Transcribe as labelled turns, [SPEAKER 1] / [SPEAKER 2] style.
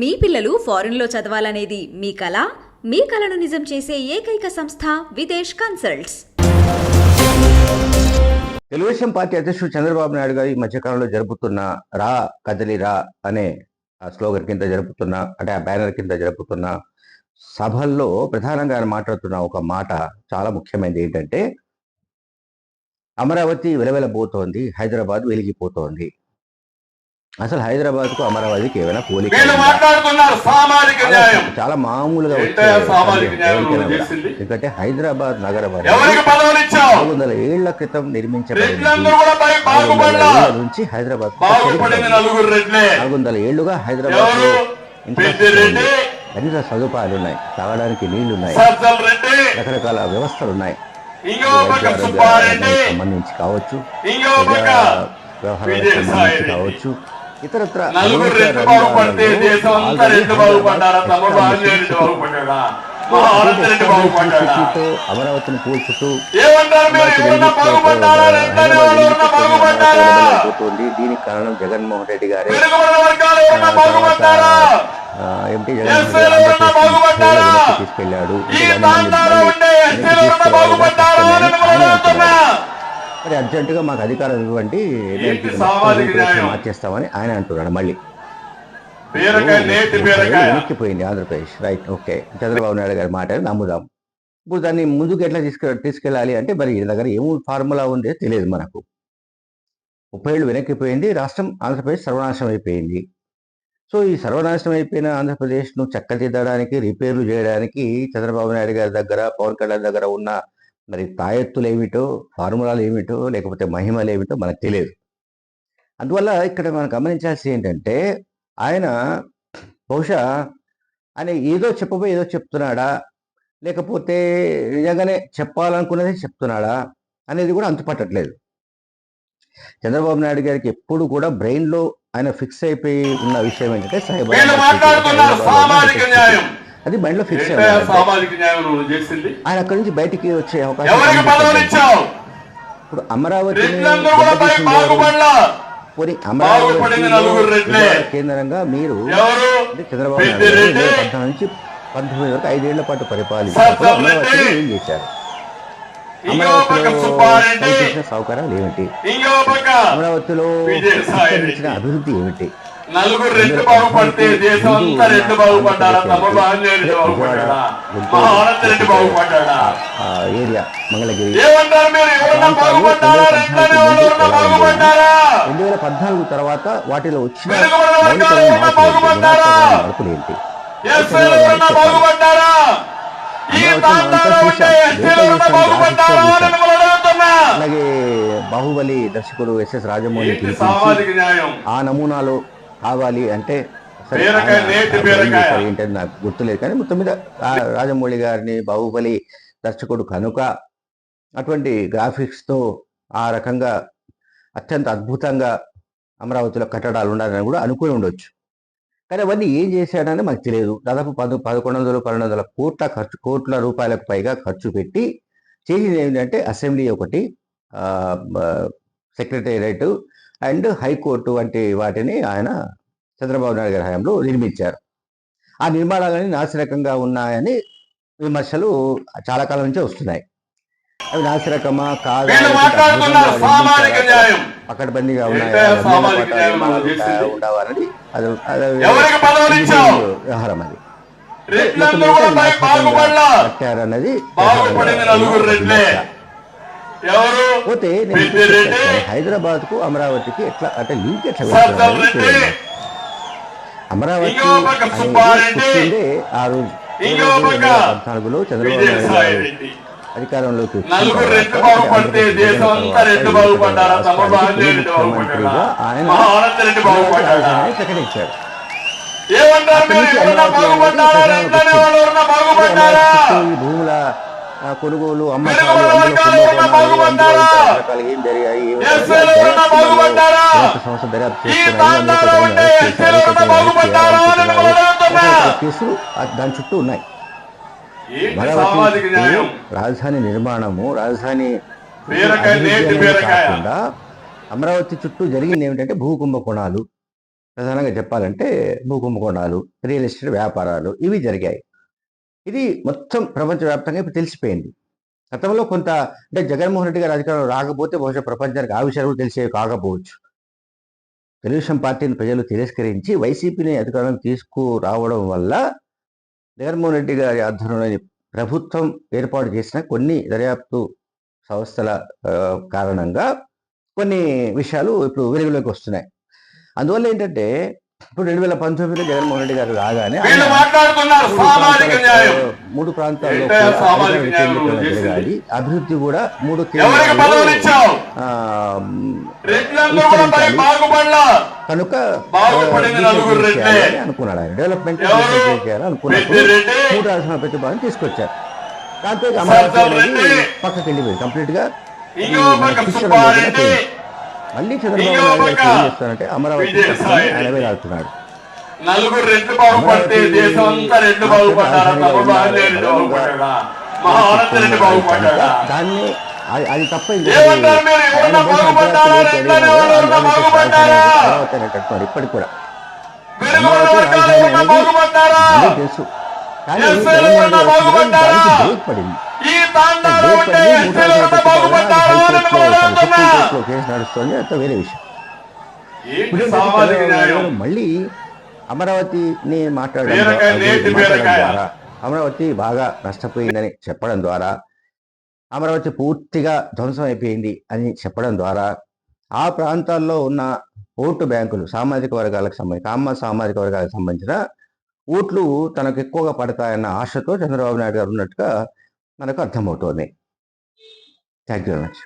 [SPEAKER 1] మీ పిల్లలు ఫారెన్లో చదవాలనేది మీ కల మీ కలను నిజం చేసే ఏకైక సంస్థ విదేశ్ కన్సల్ట్స్.
[SPEAKER 2] తెలుగుదేశం పార్టీ అధ్యక్షుడు చంద్రబాబు నాయుడు గారు ఈ మధ్యకాలంలో జరుపుతున్న రా కదలి రా అనే ఆ స్లోగన్ కింద జరుపుతున్న అంటే ఆ బ్యానర్ కింద జరుపుతున్న సభల్లో ప్రధానంగా ఆయన మాట్లాడుతున్న ఒక మాట చాలా ముఖ్యమైనది ఏంటంటే అమరావతి వెలవెలబోతోంది హైదరాబాద్ వెలిగిపోతోంది. అసలు హైదరాబాద్కు అమరావతికి ఏమైనా పోలిక చాలా మామూలుగా? ఎందుకంటే హైదరాబాద్ నగరం నాలుగు వందల ఏళ్ళ క్రితం నిర్మించబడింది నుంచి హైదరాబాద్ నాలుగు వందల ఏళ్ళుగా హైదరాబాద్ అన్ని సదుపాయాలు ఉన్నాయి. తాగడానికి నీళ్ళు ఉన్నాయి
[SPEAKER 3] సజ్జల్ రెడ్డి.
[SPEAKER 2] రకరకాల వ్యవస్థలు ఉన్నాయి. సంబంధించి కావచ్చు. వ్యవహారాలకు సంబంధించి. కావచ్చు. ఇతరత్ర అమరావతిని కూల్చుతూ
[SPEAKER 3] బాగుపడ్డారా?
[SPEAKER 2] పోతుంది దీనికి కారణం జగన్మోహన్ రెడ్డి గారే. ఎంపీ
[SPEAKER 3] తీసుకెళ్ళాడు
[SPEAKER 2] మరి అర్జెంటుగా మాకు అధికారం ఇవ్వండి? మార్చేస్తామని ఆయన అంటున్నాడు మళ్ళీ. వెనక్కిపోయింది ఆంధ్రప్రదేశ్. Right okay. చంద్రబాబు నాయుడు గారి మాట నమ్ముదాం. ఇప్పుడు దాన్ని ముందుకు ఎట్లా తీసుకె తీసుకెళ్ళాలి అంటే మరి దగ్గర ఏం ఫార్ములా ఉందో తెలియదు మనకు. ముప్పై ఏళ్ళు వెనక్కిపోయింది రాష్ట్రం ఆంధ్రప్రదేశ్ సర్వనాశనం అయిపోయింది. సో ఈ సర్వనాశనం అయిపోయిన ఆంధ్రప్రదేశ్ను చక్కదిద్దడానికి రిపేర్లు చేయడానికి చంద్రబాబు నాయుడు గారి దగ్గర పవన్ కళ్యాణ్ దగ్గర ఉన్న మరి తాయెత్తులు ఏమిటో ఫార్ములాలు ఏమిటో లేకపోతే మహిమలు ఏమిటో మనకు తెలియదు. అందువల్ల ఇక్కడ మనం గమనించాల్సి ఏంటంటే ఆయన బహుశా ఆయన ఏదో చెప్పబోయి ఏదో చెప్తున్నాడా లేకపోతే నిజంగానే చెప్పాలనుకున్నదే చెప్తున్నాడా అనేది కూడా అంతుపట్టట్లేదు. చంద్రబాబు నాయుడు గారికి ఎప్పుడు కూడా బ్రెయిన్లో ఆయన ఫిక్స్ అయిపోయి ఉన్న విషయం ఏంటంటే సైబర్ అది మైండ్లో ఫిక్స్ ఆయన అక్కడి నుంచి బయటికి వచ్చే అవకాశం ఇప్పుడు?
[SPEAKER 3] బాగుపడ్డా
[SPEAKER 2] పోనీ కేంద్రంగా మీరు చంద్రబాబు నాయుడు. నుంచి పంతొమ్మిది వరకు ఐదేళ్ళ పాటు
[SPEAKER 3] రెడ్డి.
[SPEAKER 2] అమరావతిని ఏం చేశారు? అమరావతిలో సౌకర్యాలు ఏమిటి? అమరావతిలో అభివృద్ధి ఏమిటి?
[SPEAKER 3] నలుగురు రెడ్లు బాగుపడితే దేశం అంతా రెడ్లు బాగుపడ్డారా తమ్ముడు ఆంజనేయుడు బాగుపడ్డాడా? మా ఆనంద రెడ్డి బాగుపడ్డాడా?
[SPEAKER 2] ఆ ఏరియా మంగళగిరి.
[SPEAKER 3] ఏమంటారు మీరు? ఎవరన్నా బాగుపడ్డారా? రెడ్లని వాళ్ళు ఎవరన్నా బాగుపడ్డారా
[SPEAKER 2] రెండు వేల పద్నాలుగు తర్వాత వాటిలో వచ్చిన మార్పులు ఏంటి?
[SPEAKER 3] బాగుపడ్డారా? ఈ ప్రాంతాల్లో ఉండే బాగుపడ్డారా? అని
[SPEAKER 2] అలాగే బాహుబలి దర్శకుడు ఎస్ఎస్ రాజమౌళి ఆ నమూనాలో కావాలి అంటే సరే,
[SPEAKER 3] బీరకాయ,
[SPEAKER 2] ఆయన
[SPEAKER 3] నేతి
[SPEAKER 2] ఏం
[SPEAKER 3] బీరకాయ.
[SPEAKER 2] చేశారు ఏంటని నాకు గుర్తులేదు. కానీ మొత్తం మీద రాజమౌళి గారిని బాహుబలి దర్శకుడు కనుక అటువంటి గ్రాఫిక్స్తో ఆ రకంగా అత్యంత అద్భుతంగా అమరావతిలో కట్టడాలు ఉండాలని కూడా అనుకుని ఉండొచ్చు. కానీ అవన్నీ ఏం చేశాడని మనకు తెలియదు. దాదాపు పద పదకొండు వందలు పన్నెండు వందల కోట్ల ఖర్చు కోట్ల రూపాయలకు పైగా ఖర్చు పెట్టి చేసింది ఏంటంటే అసెంబ్లీ ఒకటి సెక్రటేరియట్ అండ్ హైకోర్టు వంటి వాటిని ఆయన చంద్రబాబు నాయుడు గారి హయాంలో నిర్మించారు. ఆ నిర్మాణాలన్నీ నాసిరకంగా ఉన్నాయని విమర్శలు చాలా కాలం నుంచే వస్తున్నాయి. అవి నాసిరకమా కాదా పకడ్బందీగా
[SPEAKER 3] ఏంటయ్యా
[SPEAKER 2] ఉన్నాయా
[SPEAKER 3] సామాజిక
[SPEAKER 2] నిర్మాణాలు
[SPEAKER 3] న్యాయం మనం
[SPEAKER 2] ఉంటాయా,
[SPEAKER 3] చేసింది?
[SPEAKER 2] ఉండవా అనేది అది వ్యవహారం అది. కట్టారన్నది పోతే. హైదరాబాద్కు అమరావతికి ఎట్లా అంటే లింక్ ఎట్లా. అమరావతి. పుట్టిందే ఆ రోజు పద్నాలుగులో చంద్రబాబు నాయుడు గారు అధికారంలోకి ముఖ్యమంత్రిగా ఆయన ప్రకటించారు. భూముల కొనుగోలు అమ్మకాలు రకాలు ఏం జరిగాయి సంస్థ దర్యాప్తు కేసులు దాని చుట్టూ ఉన్నాయి. అమరావతి రాజధాని నిర్మాణము రాజధాని. కాకుండా అమరావతి చుట్టూ జరిగింది ఏమిటంటే భూ కుంభకోణాలు ప్రధానంగా చెప్పాలంటే భూ కుంభకోణాలు రియల్ ఎస్టేట్ వ్యాపారాలు ఇవి జరిగాయి. ఇది మొత్తం ప్రపంచవ్యాప్తంగా ఇప్పుడు తెలిసిపోయింది. గతంలో కొంత అంటే జగన్మోహన్ రెడ్డి గారు అధికారంలో రాకపోతే బహుశా ప్రపంచానికి ఆ విషయాలు తెలిసేవి కాకపోవచ్చు. తెలుగుదేశం పార్టీని ప్రజలు తిరస్కరించి వైసీపీని అధికారం తీసుకురావడం వల్ల జగన్మోహన్ రెడ్డి గారి ఆధ్వర్యంలోని ప్రభుత్వం ఏర్పాటు చేసిన కొన్ని దర్యాప్తు సంస్థల కారణంగా కొన్ని విషయాలు ఇప్పుడు వెలుగులోకి వస్తున్నాయి. అందువల్ల ఏంటంటే ఇప్పుడు రెండు వేల పంతొమ్మిదిలో జగన్మోహన్ రెడ్డి గారు రాగానే మూడు ప్రాంతాల్లో? జరగాలి అభివృద్ధి కూడా మూడు కనుక అనుకున్నాడు ఆయన. డెవలప్మెంట్? చేయాలని అనుకున్నప్పుడు మూడు రాష్ట్రాల ప్రతిపాదన తీసుకొచ్చారు. దాంతో అమరావతి. పక్కకి వెళ్ళిపోయింది. కంప్లీట్గా మళ్ళీ చంద్రబాబు నాయుడు ఏం చేస్తారంటే అమరావతి
[SPEAKER 3] విజయసాయి రెడ్డి.
[SPEAKER 2] ఆయన వేలాడుతున్నాడు
[SPEAKER 3] నలుగురు బాగుపడితే దేశం అంతా బాగుపడ్డారా?
[SPEAKER 2] దాన్ని అది- అది తప్ప ఇప్పటికి కూడా. తెలుసు.
[SPEAKER 3] ఈ తాండాలో ఉంటే బాగుపడ్డారా అని
[SPEAKER 2] కేసు నడుస్తుంది అంత వేరే విషయం. మళ్ళీ అమరావతిని మాట్లాడడం అమరావతి బాగా నష్టపోయిందని చెప్పడం ద్వారా అమరావతి పూర్తిగా ధ్వంసం అయిపోయింది అని చెప్పడం ద్వారా ఆ ప్రాంతాల్లో ఉన్న ఓటు బ్యాంకులు సామాజిక వర్గాలకు సంబంధించి కామ సామాజిక వర్గాలకు సంబంధించిన ఓట్లు తనకు ఎక్కువగా పడతాయన్న ఆశతో చంద్రబాబు నాయుడు గారు ఉన్నట్టుగా మనకు అర్థమవుతోంది. Thank you very much.